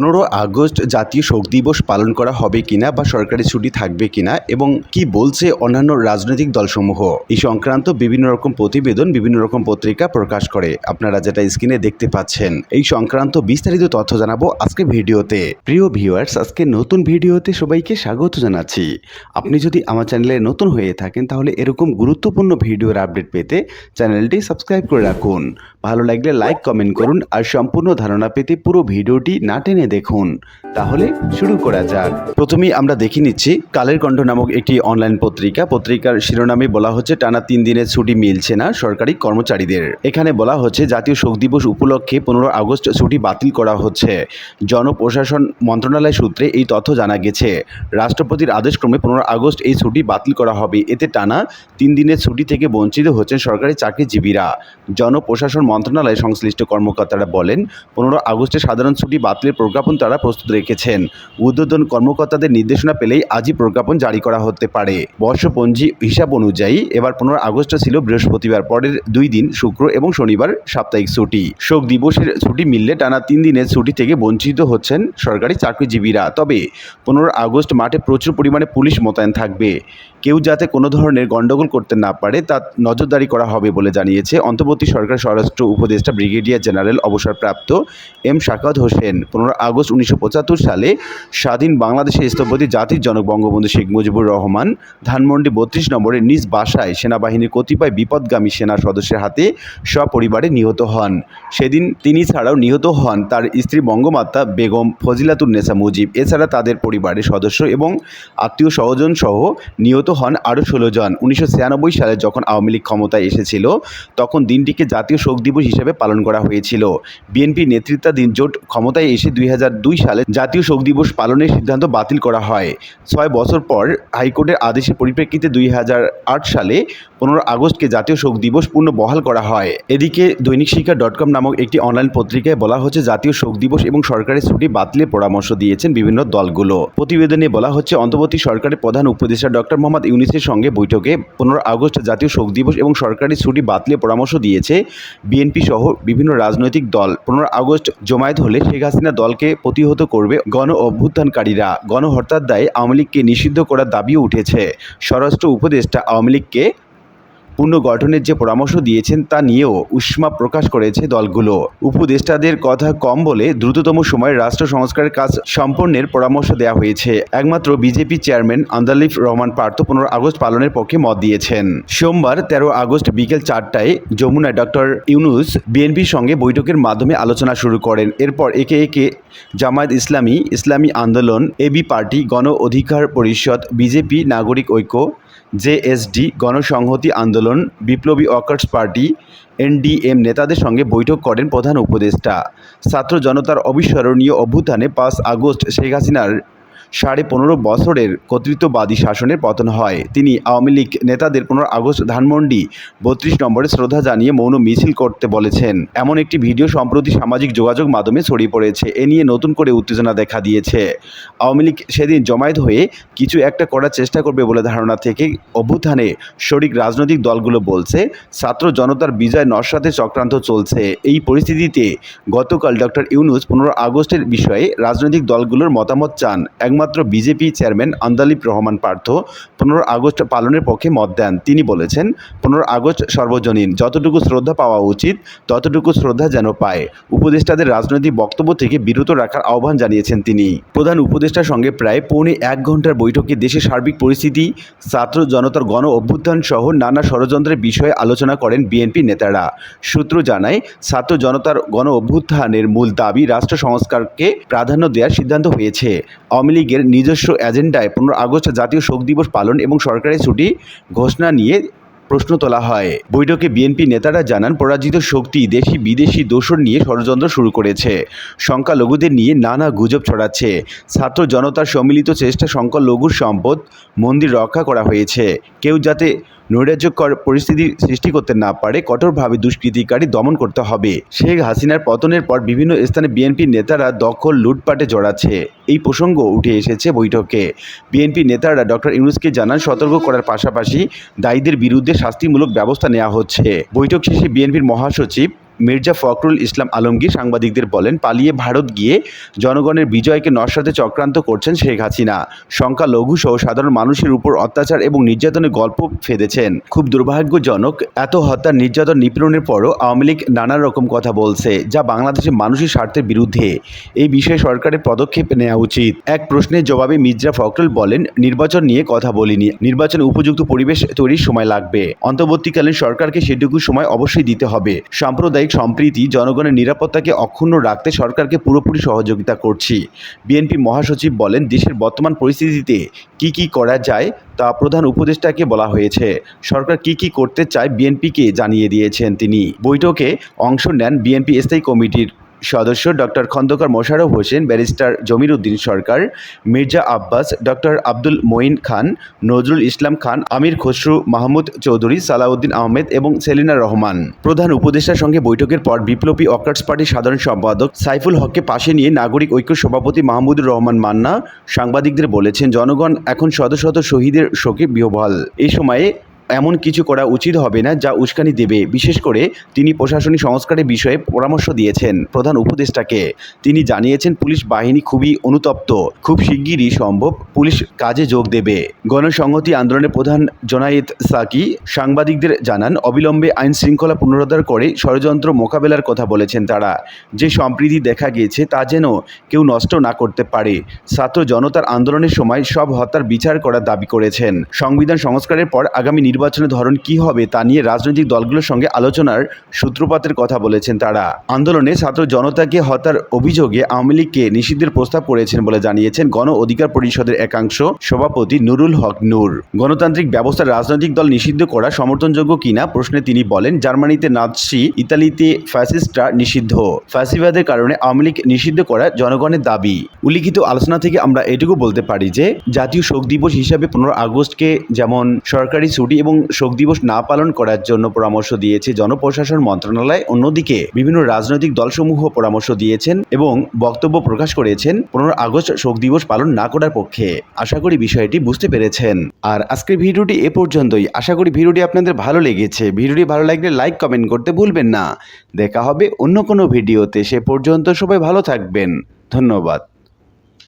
পনেরো আগস্ট জাতীয় শোক দিবস পালন করা হবে কিনা বা সরকারি ছুটি থাকবে কিনা এবং কি বলছে অন্যান্য রাজনৈতিক দলসমূহ? এই সংক্রান্ত বিভিন্ন রকম প্রতিবেদন, বিভিন্ন রকম পত্রিকা প্রকাশ করে আপনারা যেটা স্ক্রিনে দেখতে পাচ্ছেন। এই সংক্রান্ত বিস্তারিত তথ্য জানাব আজকে ভিডিওতে। প্রিয় ভিউয়ার্স, আজকে নতুন ভিডিওতে সবাইকে স্বাগত জানাচ্ছি। আপনি যদি আমার চ্যানেলে নতুন হয়ে থাকেন, তাহলে এরকম গুরুত্বপূর্ণ ভিডিওর আপডেট পেতে চ্যানেলটি সাবস্ক্রাইব করে রাখুন। ভালো লাগলে লাইক কমেন্ট করুন আর সম্পূর্ণ ধারণা পেতে পুরো ভিডিওটি না টেনে দেখুন। তাহলে শুরু করা যাক। প্রথমেই আমরা দেখে নিচ্ছি কালের কণ্ঠ নামক একটি অনলাইন পত্রিকা। পত্রিকার শিরোনামে বলা হচ্ছে, টানা তিন দিনের ছুটি মিলছে না সরকারি কর্মচারীদের। এখানে বলা হচ্ছে, জাতীয় শোক দিবস উপলক্ষে পনেরো আগস্ট ছুটি বাতিল করা হচ্ছে। জনপ্রশাসন মন্ত্রণালয় সূত্রে এই তথ্য জানা গেছে। রাষ্ট্রপতির আদেশক্রমে পনেরো আগস্ট এই ছুটি বাতিল করা হবে। এতে টানা তিন দিনের ছুটি থেকে বঞ্চিত হচ্ছেন সরকারি চাকরিজীবীরা। জনপ্রশাসন মন্ত্রণালয় সংশ্লিষ্ট কর্মকর্তারা বলেন, পনেরো আগস্টে সাধারণ ছুটি বাতিলের প্রজ্ঞাপন তারা প্রস্তুত রেখেছেন। উদ্বোধন কর্মকর্তাদের নির্দেশনা পেলেই আজই প্রজ্ঞাপন জারি করা হতে পারে। বর্ষপঞ্জি হিসাব অনুযায়ী এবার পনেরো আগস্ট ছিল বৃহস্পতিবার, পরের দুই দিন শুক্র এবং শনিবার সাপ্তাহিক ছুটি। শোক দিবসের ছুটি মিললে টানা তিন দিনের ছুটি থেকে বঞ্চিত হচ্ছেন সরকারি চাকরিজীবীরা। তবে পনেরো আগস্ট মাঠে প্রচুর পরিমাণে পুলিশ মোতায়েন থাকবে। কেউ যাতে কোনো ধরনের গণ্ডগোল করতে না পারে, তা নজরদারি করা হবে বলে জানিয়েছে অন্তর্বর্তী সরকার স্বরাষ্ট্র উপদেষ্টা ব্রিগেডিয়ার জেনারেল অবসরপ্রাপ্ত এম শাকাত হোসেন। পনেরো আগস্ট উনিশশো পঁচাত্তর সালে স্বাধীন বাংলাদেশের স্থপতি জাতির জনক বঙ্গবন্ধু শেখ মুজিবুর রহমান ধানমন্ডি বত্রিশ নম্বরের নিজ বাসায় সেনাবাহিনীর কতিপয় বিপদগামী সেনা সদস্যের হাতে সপরিবারে নিহত হন। সেদিন তিনি ছাড়াও নিহত হন তার স্ত্রী বঙ্গমাতা বেগম ফজিলাতুন্নেসা মুজিব। এছাড়া তাদের পরিবারের সদস্য এবং আত্মীয় স্বজন সহ নিহত হন আরও ষোলো জন। উনিশশো ছিয়ানব্বই সালে যখন আওয়ামী লীগ ক্ষমতায় এসেছিল, তখন দিনটিকে জাতীয় শোক দিবস হিসেবে পালন করা হয়েছিল। বিএনপি নেতৃত্বাধীন জোট ক্ষমতায় এসে দুই হাজার দুই সালে জাতীয় শোক দিবস পালনের সিদ্ধান্ত বাতিল করা হয়। ছয় বছর পর হাইকোর্টের আদেশের পরিপ্রেক্ষিতে দুই হাজার আট সালে পনেরো আগস্টকে জাতীয় শোক দিবস পূর্ণ বহাল করা হয়। এদিকে দৈনিক শিক্ষা ডট কম নামক একটি অনলাইন পত্রিকায় বলা হচ্ছে, জাতীয় শোক দিবস এবং সরকারের ছুটি বাতিলের পরামর্শ দিয়েছেন বিভিন্ন দলগুলো। প্রতিবেদনে বলা হচ্ছে, অন্তর্বর্তী সরকারের প্রধান উপদেষ্টা ডক্টর মোহাম্মদ ইউনিসের সঙ্গে বৈঠকে পনেরো আগস্ট জাতীয় শোক দিবস এবং সরকারি ছুটি বাতিলের পরামর্শ দিয়েছে বিএনপি সহ বিভিন্ন রাজনৈতিক দল। পনেরো আগস্ট জমায়েত হলে শেখ হাসিনা দলকে প্রতিহত করবে গণ অভ্যুত্থানকারীরা। গণহত্যার দায়ে আওয়ামী লীগকে নিষিদ্ধ করার দাবিও উঠেছে। স্বরাষ্ট্র উপদেষ্টা আওয়ামী লীগকে পুনর্গঠনের যে পরামর্শ দিয়েছেন তা নিয়েও উষ্মা প্রকাশ করেছে দলগুলো। উপদেষ্টাদের কথা কম বলে দ্রুততম সময়ে রাষ্ট্র সংস্কারের কাজ সম্পন্নের পরামর্শ দেওয়া হয়েছে। একমাত্র বিজেপি চেয়ারম্যান আন্দালিফ রহমান পার্থ পনেরো আগস্ট পালনের পক্ষে মত দিয়েছেন। সোমবার তেরো আগস্ট বিকেল চারটায় যমুনায় ডক্টর ইউনুস বিএনপির সঙ্গে বৈঠকের মাধ্যমে আলোচনা শুরু করেন। এরপর একে একে জামায়াত ইসলামী ইসলামী আন্দোলন, এবি পার্টি, গণ অধিকার পরিষদ, বিজেপি, নাগরিক ঐক্য জেএসডি গণসংহতি আন্দোলন, বিপ্লবী ওয়ার্কার্স পার্টি এনডিএম নেতাদের সঙ্গে বৈঠক করেন প্রধান উপদেষ্টা। ছাত্র জনতার অবিস্মরণীয় অভ্যুত্থানে পাঁচ আগস্ট শেখ হাসিনার সাড়ে পনেরো বছরের কর্তৃত্ববাদী শাসনের পতন হয়। তিনি আওয়ামী লীগ নেতাদের পনেরো আগস্ট ধানমন্ডি বত্রিশ নম্বরে শ্রদ্ধা জানিয়ে মৌন মিছিল করতে বলেছেন। এমন একটি ভিডিও সম্প্রতি সামাজিক যোগাযোগ মাধ্যমে ছড়িয়ে পড়েছে। এ নিয়ে নতুন করে উত্তেজনা দেখা দিয়েছে। আওয়ামী লীগ সেদিন জমায়েত হয়ে কিছু একটা করার চেষ্টা করবে বলে ধারণা থেকে অভ্যুত্থানে শরিক রাজনৈতিক দলগুলো বলছে, ছাত্র জনতার বিজয় নস্বাতে চক্রান্ত চলছে। এই পরিস্থিতিতে গতকাল ডক্টর ইউনুস পনেরো আগস্টের বিষয়ে রাজনৈতিক দলগুলোর মতামত চান। একমাত্র বিজেপি চেয়ারম্যান আন্দালিব রহমান পার্থ পনেরো আগস্ট পালনের পক্ষে মত দেন। তিনি বলেছেন, পনেরো আগস্ট সর্বজনীন, যতটুকু শ্রদ্ধা পাওয়া উচিত, ততটুকু শ্রদ্ধা যেন পায়। উপদেষ্টাদের রাজনৈতিক বক্তব্য থেকে বিরত রাখার আহ্বান জানিয়েছেন তিনি। প্রধান উপদেষ্টার সঙ্গে প্রায় পৌনে এক ঘণ্টার বৈঠকে দেশের সার্বিক পরিস্থিতি, ছাত্র জনতার গণ অভ্যুত্থান সহ নানা ষড়যন্ত্রের বিষয়ে আলোচনা করেন বিএনপি নেতারা। সূত্র জানায়, ছাত্র জনতার গণ অভ্যুত্থানের মূল দাবি রাষ্ট্র সংস্কারকে প্রাধান্য দেওয়ার সিদ্ধান্ত হয়েছে। আওয়ামী লীগের নিজস্ব এজেন্ডায় পনেরো আগস্ট জাতীয় শোক দিবস পালন এবং সরকারি ছুটি ঘোষণা নিয়ে প্রশ্ন তোলা হয়। বৈঠকে বিএনপি নেতারা জানান, পরাজিত শক্তি দেশি বিদেশি দোষর নিয়ে ষড়যন্ত্র শুরু করেছে। সংখ্যালঘুদের নিয়ে নানা গুজব ছড়াচ্ছে। ছাত্র জনতার সম্মিলিত চেষ্টা, সংখ্যালঘুর সম্পদ, মন্দির রক্ষা করা হয়েছে। কেউ যাতে নৈরাজ্যকর পরিস্থিতি সৃষ্টি করতে না পারে, কঠোরভাবে দুষ্কৃতিকারী দমন করতে হবে। শেখ হাসিনার পতনের পর বিভিন্ন স্থানে বিএনপি নেতারা দখল লুটপাটে জড়াচ্ছে। এই প্রসঙ্গ উঠে এসেছে বৈঠকে। বিএনপি নেতারা ডক্টর ইউনুসকে জানান, সতর্ক করার পাশাপাশি দায়ীদের বিরুদ্ধে শাস্তিমূলক ব্যবস্থা নেওয়া হচ্ছে। বৈঠক শেষে বিএনপির মহাসচিব মির্জা ফখরুল ইসলাম আলমগীর সাংবাদিকদের বলেন, পালিয়ে ভারত গিয়ে জনগণের বিজয়কে নস্বাতে চক্রান্ত করছেন শেখ হাসিনা। সংখ্যালঘু সহ সাধারণ মানুষের উপর অত্যাচার এবং নির্যাতনের গল্প ফেঁদেছেন। খুব দুর্ভাগ্যজনক, এত হত্যা নির্যাতন নিপীড়নের পরও আওয়ামী লীগ নানা রকম কথা বলছে, যা বাংলাদেশের মানুষের স্বার্থের বিরুদ্ধে। এই বিষয়ে সরকারের পদক্ষেপ নেওয়া উচিত। এক প্রশ্নের জবাবে মির্জা ফখরুল বলেন, নির্বাচন নিয়ে কথা বলিনি। নির্বাচনে উপযুক্ত পরিবেশ তৈরির সময় লাগবে। অন্তর্বর্তীকালীন সরকারকে সেটুকু সময় অবশ্যই দিতে হবে। সাম্প্রদায়িক সম্প্রীতি জনগণের নিরাপত্তাকে অক্ষুণ্ণ রাখতে সরকারকে পুরোপুরি সহযোগিতা করছি। বিএনপি মহাসচিব বলেন, দেশের বর্তমান পরিস্থিতিতে কি কি করা যায় তা প্রধান উপদেষ্টাকে বলা হয়েছে। সরকার কি কি করতে চায় বিএনপিকে জানিয়ে দিয়েছেন তিনি। বৈঠকে অংশ নেন বিএনপি স্থায়ী কমিটির সদস্য doctor Khandakar Mosharraf Hossain, barrister Jamir Uddin Sarkar, Mirza Abbas, doctor Abdul Moin Khan, Nazrul Islam Khan, Amir Khasru, Mahmud Chowdhury, Salahuddin Ahmed এবং সেলিনা রহমান। প্রধান উপদেষ্টার সঙ্গে বৈঠকের পর বিপ্লবী অকার্স পার্টির সাধারণ সম্পাদক সাইফুল হককে পাশে নিয়ে নাগরিক ঐক্য সভাপতি মাহমুদুর রহমান মান্না সাংবাদিকদের বলেছেন, জনগণ এখন শত শত শহীদের শোকে বিহ্বল। এই সময়ে এমন কিছু করা উচিত হবে না যা উস্কানি দেবে। বিশেষ করে তিনি প্রশাসনিক সংস্কারের বিষয়ে পরামর্শ দিয়েছেন প্রধান উপদেষ্টাকে। তিনি জানিয়েছেন, পুলিশ বাহিনী খুবই অনুতপ্ত। খুব শিগগিরই সম্ভব পুলিশ কাজে যোগ দেবে। গণসংহতি আন্দোলনের প্রধান জোনায়েদ সাকি সাংবাদিকদের জানান, অবিলম্বে আইন শৃঙ্খলা পুনরুদ্ধার করে ষড়যন্ত্র মোকাবেলার কথা বলেছেন তারা। যে সম্প্রীতি দেখা গিয়েছে তা যেন কেউ নষ্ট না করতে পারে। ছাত্র জনতার আন্দোলনের সময় সব হত্যার বিচার করার দাবি করেছেন। সংবিধান সংস্কারের পর আগামী নির্বাচনের ধরন কি হবে তা নিয়ে রাজনৈতিক দলগুলোর সঙ্গে আলোচনার সূত্রপাতের কথা বলেছেন তারা। আন্দোলনে ছাত্র জনতাকে হত্যার অভিযোগে আওয়ামী লীগকে নিষিদ্ধের প্রস্তাব করেছেন বলে জানিয়েছেন গণ অধিকার পরিষদের একাংশ সভাপতি নুরুল হক নূর। গণতান্ত্রিক ব্যবস্থার রাজনৈতিক দল নিষিদ্ধ করা সমর্থনযোগ্য কিনা প্রশ্নে তিনি বলেন, জার্মানিতে নাৎসি, ইতালিতে ফ্যাসিস্টরা নিষিদ্ধ। ফ্যাসিবাদের কারণে আওয়ামী লীগ নিষিদ্ধ করা জনগণের দাবি। উল্লিখিত আলোচনা থেকে আমরা এটুকু বলতে পারি যে, জাতীয় শোক দিবস হিসাবে পনেরো আগস্টকে যেমন সরকারি ছুটি এবং শোক দিবস না পালন করার জন্য পরামর্শ দিয়েছে জনপ্রশাসন মন্ত্রণালয়। অন্যদিকে বিভিন্ন রাজনৈতিক দলসমূহ পরামর্শ দিয়েছেন এবং বক্তব্য প্রকাশ করেছেন। পনেরো আগস্ট শোক দিবস পালন না করার পক্ষে। আশা করি বিষয়টি বুঝতে পেরেছেন। আর আজকের ভিডিওটি এ পর্যন্তই। আশা করি ভিডিওটি আপনাদের ভালো লেগেছে। ভিডিওটি ভালো লাগলে লাইক, কমেন্ট করতে ভুলবেন না। দেখা হবে অন্য কোনো ভিডিওতে। সে পর্যন্ত সবাই ভালো থাকবেন। ধন্যবাদ।